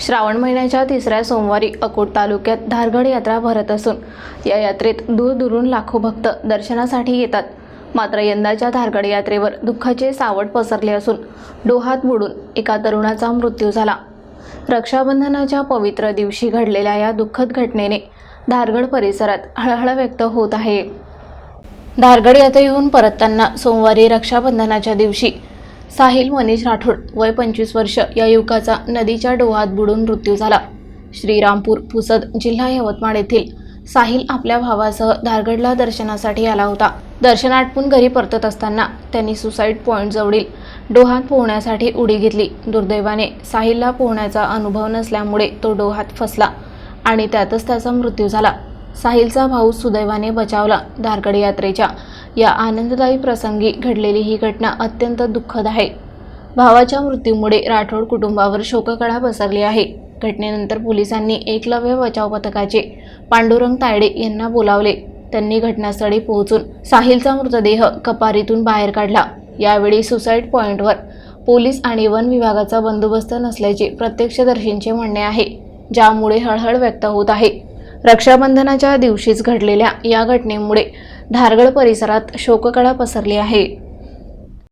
श्रावण महिन्याच्या तिसऱ्या सोमवारी अकोट तालुक्यात धारगड यात्रा भरत असून या यात्रेत दूरदूरून लाखो भक्त दर्शनासाठी येतात. मात्र यंदाच्या धारगड यात्रेवर दुःखाचे सावट पसरले असून डोहात बुडून एका तरुणाचा मृत्यू झाला. रक्षाबंधनाच्या पवित्र दिवशी घडलेल्या या दुःखद घटनेने धारगड परिसरात हळहळ व्यक्त होत आहे. धारगड यात्रेहून परतताना सोमवारी रक्षाबंधनाच्या दिवशी साहिल मनीष राठोड वय पंचवीस वर्ष या युवकाचा नदीच्या डोहात बुडून मृत्यू झाला. श्रीरामपूर पुसद जिल्हा यवतमाळ येथील साहिल आपल्या भावासह धारगडला दर्शनासाठी आला होता. दर्शन आटपून घरी परतत असताना त्यांनी सुसाईड पॉईंट जवळील डोहात पोहण्यासाठी उडी घेतली. दुर्दैवाने साहिलला पोहण्याचा अनुभव नसल्यामुळे तो डोहात फसला आणि त्यातच त्याचा मृत्यू झाला. साहिलचा भाऊ सुदैवाने बचावला धारगड यात्रेच्या. या आनंददायी प्रसंगी घडलेली ही घटना अत्यंत दुःखद आहे. भावाच्या मृत्यूमुळे राठोड कुटुंबावर शोककळा पसरली आहे. घटनेनंतर पोलिसांनी एकलव्य बचाव पथकाचे पांडुरंग तायडे यांना बोलावले. त्यांनी घटनास्थळी पोहोचून साहिलचा मृतदेह कपारीतून बाहेर काढला. यावेळी सुसाईड पॉईंटवर पोलीस आणि वन विभागाचा बंदोबस्त नसल्याचे प्रत्यक्षदर्शींचे म्हणणे आहे ज्यामुळे हळहळ व्यक्त होत आहे. रक्षाबंधनाच्या दिवशीच घडलेल्या या घटनेमुळे धारगड परिसरात शोककळा पसरली आहे.